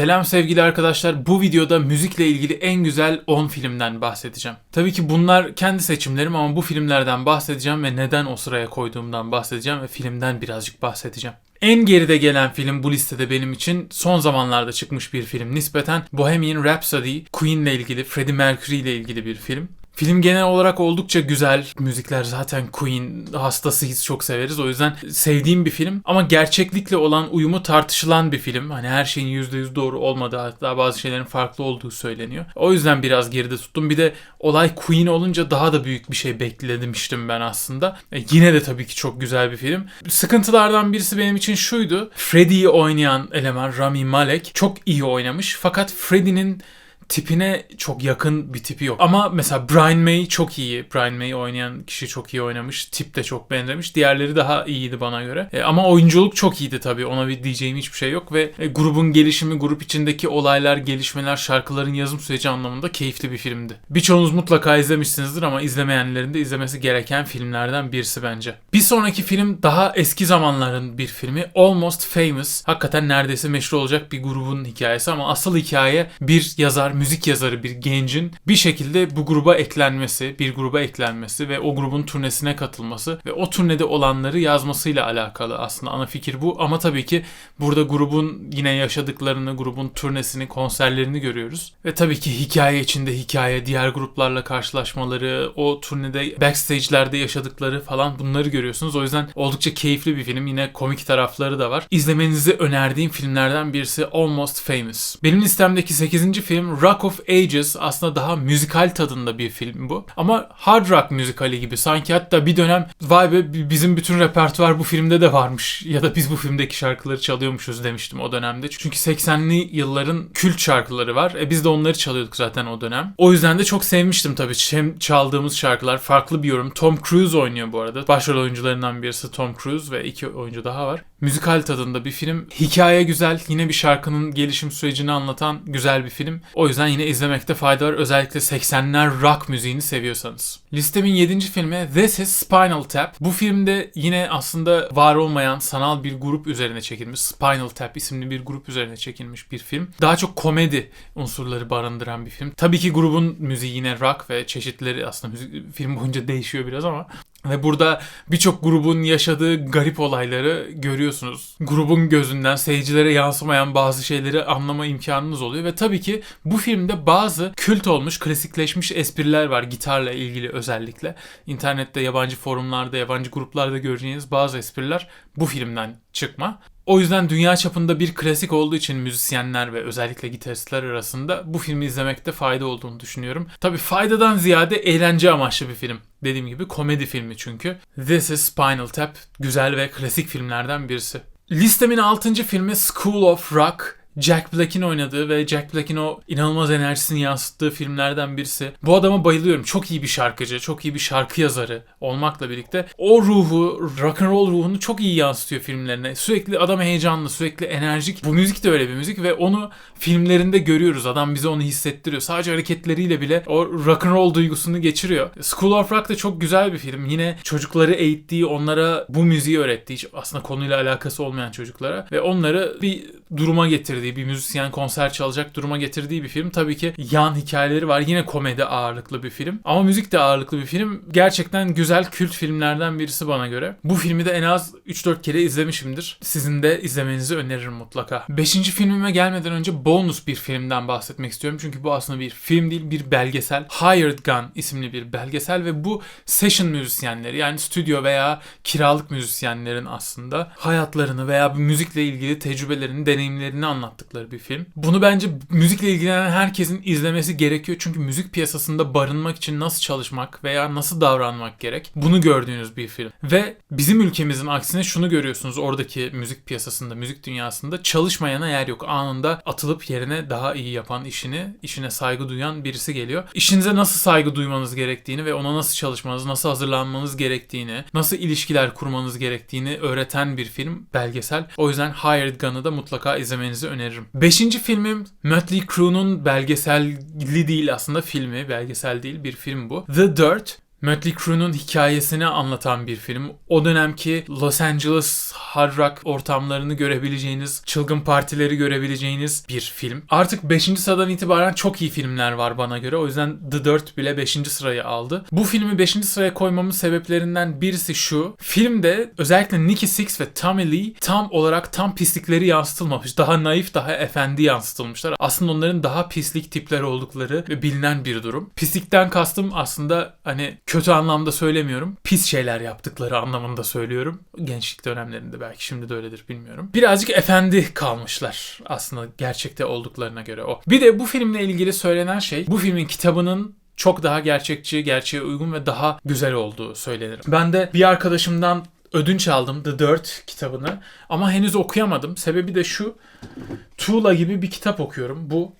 Selam sevgili arkadaşlar. Bu videoda müzikle ilgili en güzel 10 filmden bahsedeceğim. Tabii ki bunlar kendi seçimlerim ama bu filmlerden bahsedeceğim ve neden o sıraya koyduğumdan bahsedeceğim ve filmden birazcık bahsedeceğim. En geride gelen film bu listede benim için son zamanlarda çıkmış bir film. Nispeten Bohemian Rhapsody, Queen ile ilgili, Freddie Mercury ile ilgili bir film. Film genel olarak oldukça güzel. Müzikler zaten Queen hastasıyız, çok severiz. O yüzden sevdiğim bir film. Ama gerçeklikle olan uyumu tartışılan bir film. Hani her şeyin %100 doğru olmadığı hatta bazı şeylerin farklı olduğu söyleniyor. O yüzden biraz geride tuttum. Bir de olay Queen olunca daha da büyük bir şey beklemiştim ben aslında. E, yine de tabii ki çok güzel bir film. Sıkıntılardan birisi benim için şuydu. Freddy'yi oynayan eleman Rami Malek çok iyi oynamış. Fakat Freddy'nin tipine çok yakın bir tipi yok. Ama mesela Brian May çok iyi. Brian May oynayan kişi çok iyi oynamış. Tip de çok benzemiş. Diğerleri daha iyiydi bana göre. E, ama oyunculuk çok iyiydi tabii. Ona bir diyeceğim hiçbir şey yok ve e, grubun gelişimi, grup içindeki olaylar, gelişmeler, şarkıların yazım süreci anlamında keyifli bir filmdi. Birçoğunuz mutlaka izlemişsinizdir ama izlemeyenlerin de izlemesi gereken filmlerden birisi bence. Bir sonraki film daha eski zamanların bir filmi. Almost Famous. Hakikaten neredeyse meşhur olacak bir grubun hikayesi ama asıl hikaye bir yazar, müzik yazarı bir gencin bir şekilde bu gruba eklenmesi, bir gruba eklenmesi ve o grubun turnesine katılması ve o turnede olanları yazmasıyla alakalı aslında ana fikir bu. Ama tabii ki burada grubun yine yaşadıklarını, grubun turnesini, konserlerini görüyoruz. Ve tabii ki hikaye içinde hikaye, diğer gruplarla karşılaşmaları, o turnede backstage'lerde yaşadıkları falan bunları görüyorsunuz. O yüzden oldukça keyifli bir film. Yine komik tarafları da var. İzlemenizi önerdiğim filmlerden birisi Almost Famous. Benim listemdeki 8. film Rock of Ages aslında daha müzikal tadında bir film bu. Ama hard rock müzikali gibi. Sanki hatta bir dönem vay be bizim bütün repertuar bu filmde de varmış. Ya da biz bu filmdeki şarkıları çalıyormuşuz demiştim o dönemde. Çünkü 80'li yılların kült şarkıları var. E biz de onları çalıyorduk zaten o dönem. O yüzden de çok sevmiştim tabii. Hem çaldığımız şarkılar farklı bir yorum. Tom Cruise oynuyor bu arada. Başrol oyuncularından birisi Tom Cruise ve iki oyuncu daha var. Müzikal tadında bir film. Hikaye güzel. Yine bir şarkının gelişim sürecini anlatan güzel bir film. O yüzden yine izlemekte fayda var. Özellikle 80'ler rock müziğini seviyorsanız. Listemin 7. filmi This is Spinal Tap. Bu filmde yine aslında var olmayan sanal bir grup üzerine çekilmiş. Spinal Tap isimli bir grup üzerine çekilmiş bir film. Daha çok komedi unsurları barındıran bir film. Tabii ki grubun müziği yine rock ve çeşitleri aslında müzik film boyunca değişiyor biraz ama ve burada birçok grubun yaşadığı garip olayları görüyorsunuz. Grubun gözünden seyircilere yansımayan bazı şeyleri anlama imkanınız oluyor. Ve tabii ki bu filmde bazı kült olmuş, klasikleşmiş espriler var gitarla ilgili özellikle. İnternette, yabancı forumlarda, yabancı gruplarda göreceğiniz bazı espriler bu filmden çıkma. O yüzden dünya çapında bir klasik olduğu için müzisyenler ve özellikle gitaristler arasında bu filmi izlemekte fayda olduğunu düşünüyorum. Tabi faydadan ziyade eğlence amaçlı bir film. Dediğim gibi komedi filmi çünkü. This is Spinal Tap güzel ve klasik filmlerden birisi. Listemin 6. filmi School of Rock. Jack Black'in oynadığı ve Jack Black'in o inanılmaz enerjisini yansıttığı filmlerden birisi. Bu adama bayılıyorum. Çok iyi bir şarkıcı, çok iyi bir şarkı yazarı olmakla birlikte o ruhu, rock and roll ruhunu çok iyi yansıtıyor filmlerine. Sürekli adam heyecanlı, sürekli enerjik. Bu müzik de öyle bir müzik ve onu filmlerinde görüyoruz. Adam bize onu hissettiriyor. Sadece hareketleriyle bile o rock and roll duygusunu geçiriyor. School of Rock da çok güzel bir film. Yine çocukları eğittiği, onlara bu müziği öğrettiği, aslında konuyla alakası olmayan çocuklara ve onları bir duruma getirdiği, bir müzisyen konser çalacak duruma getirdiği bir film. Tabii ki yan hikayeleri var. Yine komedi ağırlıklı bir film. Ama müzik de ağırlıklı bir film. Gerçekten güzel kült filmlerden birisi bana göre. Bu filmi de en az 3-4 kere izlemişimdir. Sizin de izlemenizi öneririm mutlaka. Beşinci filmime gelmeden önce bonus bir filmden bahsetmek istiyorum. Çünkü bu aslında bir film değil, bir belgesel. Hired Gun isimli bir belgesel ve bu session müzisyenleri yani stüdyo veya kiralık müzisyenlerin aslında hayatlarını veya müzikle ilgili tecrübelerini, deneyimlerini anlattıkları bir film. Bunu bence müzikle ilgilenen herkesin izlemesi gerekiyor. Çünkü müzik piyasasında barınmak için nasıl çalışmak veya nasıl davranmak gerek. Bunu gördüğünüz bir film. Ve bizim ülkemizin aksine şunu görüyorsunuz oradaki müzik piyasasında, müzik dünyasında çalışmayana yer yok. Anında atılıp yerine daha iyi yapan işini, işine saygı duyan birisi geliyor. İşinize nasıl saygı duymanız gerektiğini ve ona nasıl çalışmanız, nasıl hazırlanmanız gerektiğini, nasıl ilişkiler kurmanız gerektiğini öğreten bir film, belgesel. O yüzden Hired Gun'ı da mutlaka izlemenizi öneririm. Beşinci filmim Mötley Crue'nun belgeselli değil aslında filmi, belgesel değil bir film bu. The Dirt. Mötley Crue'nun hikayesini anlatan bir film. O dönemki Los Angeles hard rock ortamlarını görebileceğiniz, çılgın partileri görebileceğiniz bir film. Artık 5. sıradan itibaren çok iyi filmler var bana göre. O yüzden The Dirt bile 5. sırayı aldı. Bu filmi 5. sıraya koymamın sebeplerinden birisi şu. Filmde özellikle Nicky Six ve Tommy Lee tam olarak tam pislikleri yansıtılmamış. Daha naif, daha efendi yansıtılmışlar. Aslında onların daha pislik tipler oldukları bilinen bir durum. Pislikten kastım aslında hani kötü anlamda söylemiyorum. Pis şeyler yaptıkları anlamında söylüyorum. Gençlik dönemlerinde belki şimdi de öyledir bilmiyorum. Birazcık efendi kalmışlar aslında gerçekte olduklarına göre o. Bir de bu filmle ilgili söylenen şey bu filmin kitabının çok daha gerçekçi, gerçeğe uygun ve daha güzel olduğu söylenir. Ben de bir arkadaşımdan ödünç aldım The Dirt kitabını ama henüz okuyamadım. Sebebi de şu. Tuğla gibi bir kitap okuyorum. Bu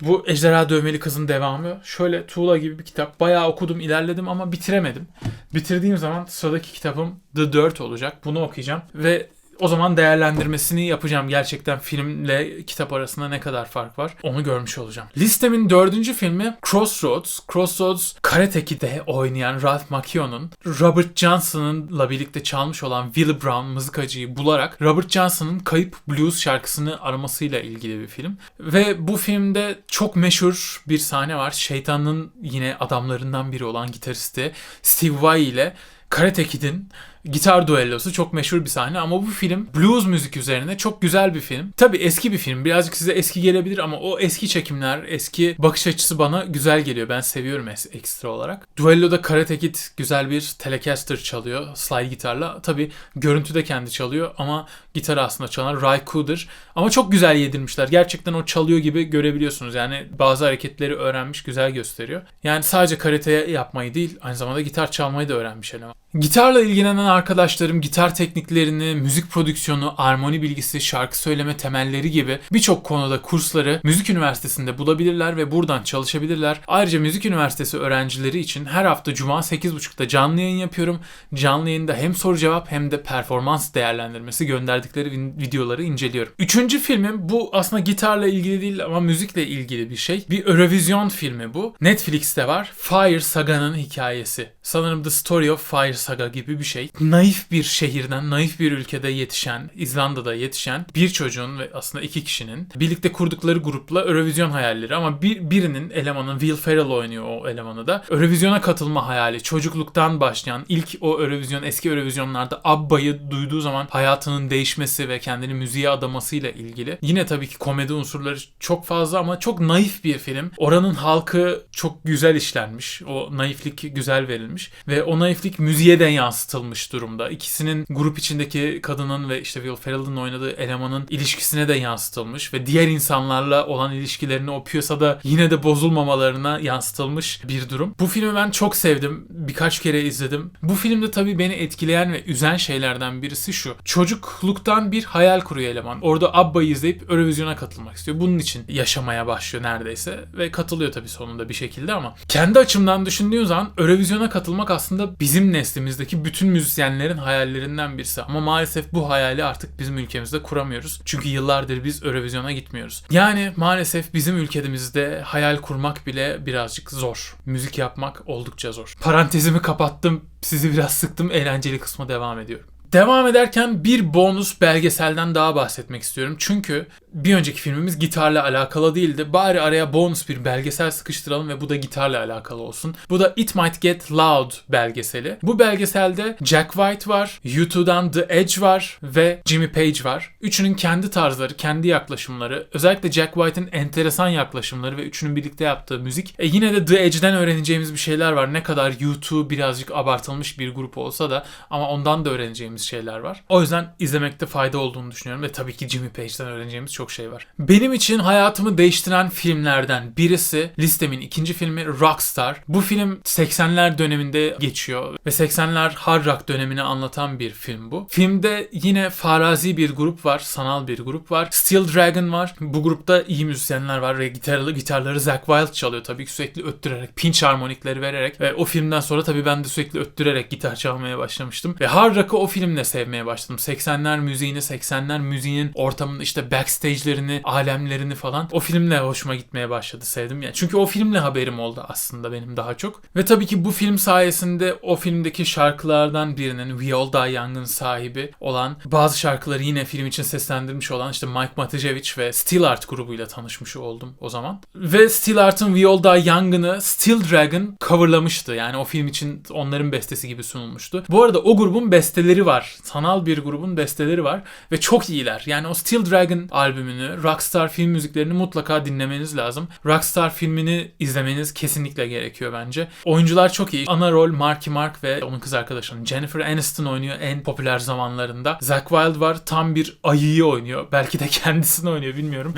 bu Ejderha Dövmeli Kız'ın devamı. Şöyle Tuğla gibi bir kitap. Bayağı okudum, ilerledim ama bitiremedim. Bitirdiğim zaman sıradaki kitabım The Dirt olacak. Bunu okuyacağım ve o zaman değerlendirmesini yapacağım. Gerçekten filmle kitap arasında ne kadar fark var onu görmüş olacağım. Listemin dördüncü filmi Crossroads. Crossroads Karate Kid'de oynayan Ralph Macchio'nun Robert Johnson'la birlikte çalmış olan Willie Brown mızıkacıyı bularak Robert Johnson'ın Kayıp Blues şarkısını aramasıyla ilgili bir film. Ve bu filmde çok meşhur bir sahne var. Şeytanın yine adamlarından biri olan gitaristi Steve Vai ile Karate Kid'in gitar duellosu çok meşhur bir sahne ama bu film blues müzik üzerine çok güzel bir film. Tabi eski bir film. Birazcık size eski gelebilir ama o eski çekimler, eski bakış açısı bana güzel geliyor. Ben seviyorum ekstra olarak. Duello'da Karate Kid güzel bir Telecaster çalıyor slide gitarla. Tabi görüntüde kendi çalıyor ama gitar aslında çalan Ray Cooder. Ama çok güzel yedirmişler. Gerçekten o çalıyor gibi görebiliyorsunuz. Yani bazı hareketleri öğrenmiş, güzel gösteriyor. Yani sadece karate yapmayı değil, aynı zamanda gitar çalmayı da öğrenmiş eleman. Gitarla ilgilenen arkadaşlarım gitar tekniklerini, müzik prodüksiyonu, armoni bilgisi, şarkı söyleme temelleri gibi birçok konuda kursları Müzik Üniversitesi'nde bulabilirler ve buradan çalışabilirler. Ayrıca Müzik Üniversitesi öğrencileri için her hafta Cuma 8.30'da canlı yayın yapıyorum. Canlı yayında hem soru cevap hem de performans değerlendirmesi gönderdikleri videoları inceliyorum. Üçüncü filmim bu aslında gitarla ilgili değil ama müzikle ilgili bir şey. Bir Eurovision filmi bu. Netflix'te var. Fire Saga'nın hikayesi. Sanırım The Story of Fire Saga gibi bir şey. Naif bir şehirden, naif bir ülkede yetişen, İzlanda'da yetişen bir çocuğun ve aslında iki kişinin birlikte kurdukları grupla Eurovision hayalleri ama bir, birinin elemanın Will Ferrell oynuyor o elemanı da. Eurovision'a katılma hayali çocukluktan başlayan ilk o Eurovision eski Eurovision'larda Abba'yı duyduğu zaman hayatının değişmesi ve kendini müziğe adamasıyla ilgili. Yine tabii ki komedi unsurları çok fazla ama çok naif bir film. Oranın halkı çok güzel işlenmiş. O naiflik güzel verilmiş ve o naiflik müziğe de yansıtılmış durumda. İkisinin grup içindeki kadının ve işte Will Ferrell'ın oynadığı elemanın ilişkisine de yansıtılmış ve diğer insanlarla olan ilişkilerini o piyasada yine de bozulmamalarına yansıtılmış bir durum. Bu filmi ben çok sevdim. Birkaç kere izledim. Bu filmde tabii beni etkileyen ve üzen şeylerden birisi şu. Çocukluktan bir hayal kuruyor eleman. Orada Abba'yı izleyip Eurovision'a katılmak istiyor. Bunun için yaşamaya başlıyor neredeyse ve katılıyor tabii sonunda bir şekilde ama kendi açımdan düşündüğün zaman Eurovision'a katılmak aslında bizim neslimizdeki bütün müzisyenlerin hayallerinden birisi. Ama maalesef bu hayali artık bizim ülkemizde kuramıyoruz. Çünkü yıllardır biz Eurovision'a gitmiyoruz. Yani maalesef bizim ülkemizde hayal kurmak bile birazcık zor. Müzik yapmak oldukça zor. Parantezimi kapattım. Sizi biraz sıktım. Eğlenceli kısma devam ediyorum. Devam ederken bir bonus belgeselden daha bahsetmek istiyorum. Çünkü bir önceki filmimiz gitarla alakalı değildi. Bari araya bonus bir belgesel sıkıştıralım ve bu da gitarla alakalı olsun. Bu da It Might Get Loud belgeseli. Bu belgeselde Jack White var, U2'dan The Edge var ve Jimmy Page var. Üçünün kendi tarzları, kendi yaklaşımları, özellikle Jack White'ın enteresan yaklaşımları ve üçünün birlikte yaptığı müzik. E yine de The Edge'den öğreneceğimiz bir şeyler var. Ne kadar U2 birazcık abartılmış bir grup olsa da ama ondan da öğreneceğimiz şeyler var. O yüzden izlemekte fayda olduğunu düşünüyorum ve tabii ki Jimmy Page'den öğreneceğimiz çok şey var. Benim için hayatımı değiştiren filmlerden birisi listemin ikinci filmi Rockstar. Bu film 80'ler döneminde geçiyor ve 80'ler hard rock dönemini anlatan bir film bu. Filmde yine farazi bir grup var, sanal bir grup var. Steel Dragon var. Bu grupta iyi müzisyenler var ve gitarlı gitarları Zack Wild çalıyor tabii ki sürekli öttürerek, pinch harmonikleri vererek ve o filmden sonra tabii ben de sürekli öttürerek gitar çalmaya başlamıştım. Ve hard rock'ı o filmle sevmeye başladım. 80'ler müziğini, 80'ler müziğinin ortamında işte backstage stage'lerini, alemlerini falan o filmle hoşuma gitmeye başladı. Sevdim yani. Çünkü o filmle haberim oldu aslında benim daha çok. Ve tabii ki bu film sayesinde o filmdeki şarkılardan birinin We All Die Young'ın sahibi olan bazı şarkıları yine film için seslendirmiş olan işte Mike Matijevic ve Steel Art grubuyla tanışmış oldum o zaman. Ve Steel Art'ın We All Die Young'ını Steel Dragon coverlamıştı. Yani o film için onların bestesi gibi sunulmuştu. Bu arada o grubun besteleri var. Sanal bir grubun besteleri var ve çok iyiler. Yani o Steel Dragon albümünü, Rockstar film müziklerini mutlaka dinlemeniz lazım. Rockstar filmini izlemeniz kesinlikle gerekiyor bence. Oyuncular çok iyi. Ana rol Marky Mark ve onun kız arkadaşının Jennifer Aniston oynuyor en popüler zamanlarında. Zack Wilde var. Tam bir ayıyı oynuyor. Belki de kendisini oynuyor bilmiyorum.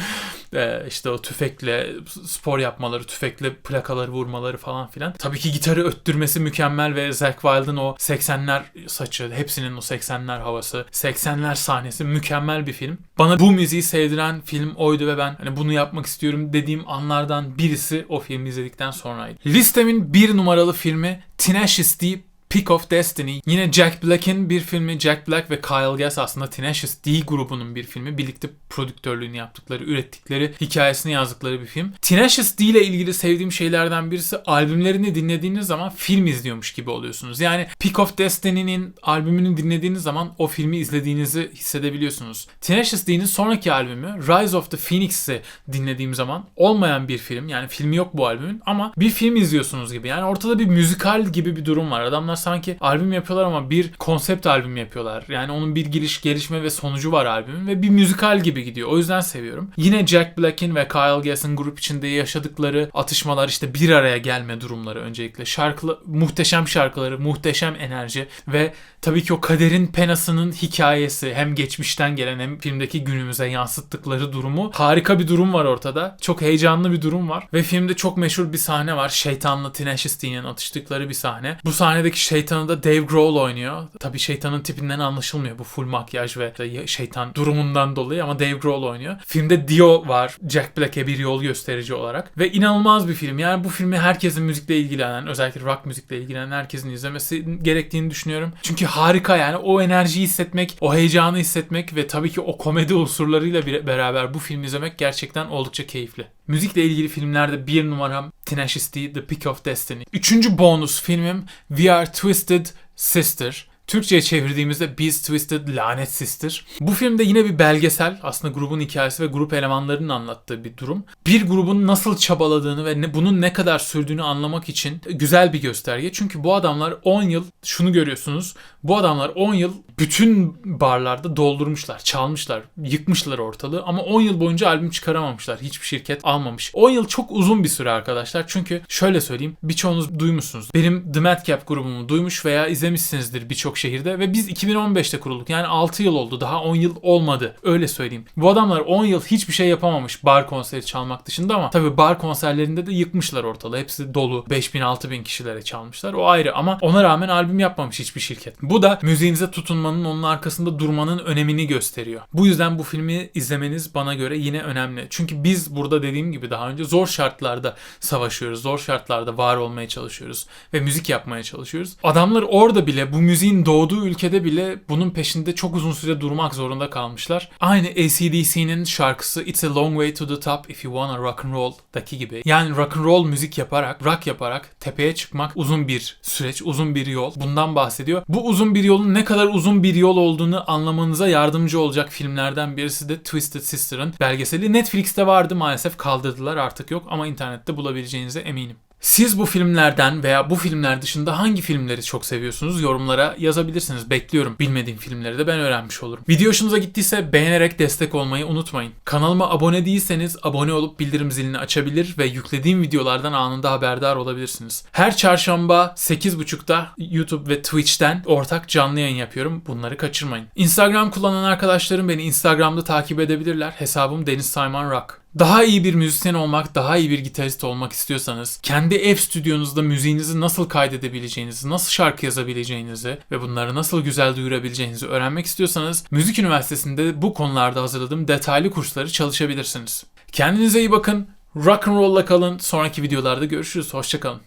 İşte o tüfekle spor yapmaları, tüfekle plakaları vurmaları falan filan. Tabii ki gitarı öttürmesi mükemmel ve Zack Wilde'ın o 80'ler saçı, hepsinin o 80'ler havası, 80'ler sahnesi mükemmel bir film. Bana bu müziği sevdiren film oydu ve ben hani bunu yapmak istiyorum dediğim anlardan birisi o filmi izledikten sonraydı. Listemin bir numaralı filmi Tenacious D Pick of Destiny. Yine Jack Black'in bir filmi. Jack Black ve Kyle Gass aslında Tenacious D grubunun bir filmi. Birlikte prodüktörlüğünü yaptıkları, ürettikleri, hikayesini yazdıkları bir film. Tenacious D ile ilgili sevdiğim şeylerden birisi albümlerini dinlediğiniz zaman film izliyormuş gibi oluyorsunuz. Yani Pick of Destiny'nin albümünü dinlediğiniz zaman o filmi izlediğinizi hissedebiliyorsunuz. Tenacious D'nin sonraki albümü Rise of the Phoenix'i dinlediğim zaman olmayan bir film. Yani filmi yok bu albümün ama bir film izliyorsunuz gibi. Yani ortada bir müzikal gibi bir durum var. Adamlar sanki albüm yapıyorlar ama bir konsept albüm yapıyorlar. Yani onun bir giriş, gelişme ve sonucu var albümün ve bir müzikal gibi gidiyor. O yüzden seviyorum. Yine Jack Black'in ve Kyle Gass'ın grup içinde yaşadıkları atışmalar işte bir araya gelme durumları öncelikle. Şarkılı, muhteşem şarkıları, muhteşem enerji ve tabii ki o kaderin penasının hikayesi hem geçmişten gelen hem filmdeki günümüze yansıttıkları durumu harika bir durum var ortada. Çok heyecanlı bir durum var ve filmde çok meşhur bir sahne var. Şeytanla Tenacious D'nin atıştıkları bir sahne. Bu sahnedeki şeytanı da Dave Grohl oynuyor. Tabii şeytanın tipinden anlaşılmıyor bu full makyaj ve şeytan durumundan dolayı ama Dave Grohl oynuyor. Filmde Dio var. Jack Black'e bir yol gösterici olarak. Ve inanılmaz bir film. Yani bu filmi herkesin müzikle ilgilenen, özellikle rock müzikle ilgilenen herkesin izlemesi gerektiğini düşünüyorum. Çünkü harika yani o enerjiyi hissetmek, o heyecanı hissetmek ve tabii ki o komedi unsurlarıyla beraber bu filmi izlemek gerçekten oldukça keyifli. Müzikle ilgili filmlerde bir numaram Tenacious D, The Pick of Destiny. Üçüncü bonus filmim We Are Twisted Sister. Türkçe'ye çevirdiğimizde Biz Twisted Lanet Sister. Bu filmde yine bir belgesel. Aslında grubun hikayesi ve grup elemanlarının anlattığı bir durum. Bir grubun nasıl çabaladığını ve ne, bunun ne kadar sürdüğünü anlamak için güzel bir gösterge. Çünkü bu adamlar 10 yıl şunu görüyorsunuz. Bu adamlar 10 yıl bütün barlarda doldurmuşlar, çalmışlar, yıkmışlar ortalığı ama 10 yıl boyunca albüm çıkaramamışlar. Hiçbir şirket almamış. 10 yıl çok uzun bir süre arkadaşlar. Çünkü şöyle söyleyeyim, birçoğunuz duymuşsunuz. Benim The Madcap grubumu duymuş veya izlemişsinizdir birçok şehirde ve biz 2015'te kurulduk. Yani 6 yıl oldu. Daha 10 yıl olmadı. Öyle söyleyeyim. Bu adamlar 10 yıl hiçbir şey yapamamış bar konseri çalmak dışında ama tabii bar konserlerinde de yıkmışlar ortalığı. Hepsi dolu. 5000 6000 kişilere çalmışlar. O ayrı ama ona rağmen albüm yapmamış hiçbir şirket. Bu da müziğinize tutunmanın onun arkasında durmanın önemini gösteriyor. Bu yüzden bu filmi izlemeniz bana göre yine önemli. Çünkü biz burada dediğim gibi daha önce zor şartlarda savaşıyoruz. Zor şartlarda var olmaya çalışıyoruz ve müzik yapmaya çalışıyoruz. Adamlar orada bile bu müziğin doğduğu ülkede bile bunun peşinde çok uzun süre durmak zorunda kalmışlar. Aynı ACDC'nin şarkısı It's a Long Way to the Top If You Wanna Rock and Roll'daki gibi. Yani rock and roll müzik yaparak, rock yaparak tepeye çıkmak uzun bir süreç, uzun bir yol. Bundan bahsediyor. Bu uzun bir yolun ne kadar uzun bir yol olduğunu anlamanıza yardımcı olacak filmlerden birisi de Twisted Sister'ın belgeseli. Netflix'te vardı maalesef kaldırdılar artık yok ama internette bulabileceğinize eminim. Siz bu filmlerden veya bu filmler dışında hangi filmleri çok seviyorsunuz? Yorumlara yazabilirsiniz. Bekliyorum. Bilmediğim filmleri de ben öğrenmiş olurum. Video hoşunuza gittiyse beğenerek destek olmayı unutmayın. Kanalıma abone değilseniz abone olup bildirim zilini açabilir ve yüklediğim videolardan anında haberdar olabilirsiniz. Her çarşamba 8.30'da YouTube ve Twitch'ten ortak canlı yayın yapıyorum. Bunları kaçırmayın. Instagram kullanan arkadaşlarım beni Instagram'da takip edebilirler. Hesabım Deniz Sayman Rock. Daha iyi bir müzisyen olmak, daha iyi bir gitarist olmak istiyorsanız, kendi ev stüdyonuzda müziğinizi nasıl kaydedebileceğinizi, nasıl şarkı yazabileceğinizi ve bunları nasıl güzel duyurabileceğinizi öğrenmek istiyorsanız, Müzik Üniversitesi'nde bu konularda hazırladığım detaylı kursları çalışabilirsiniz. Kendinize iyi bakın, rock and roll'la kalın. Sonraki videolarda görüşürüz. Hoşçakalın.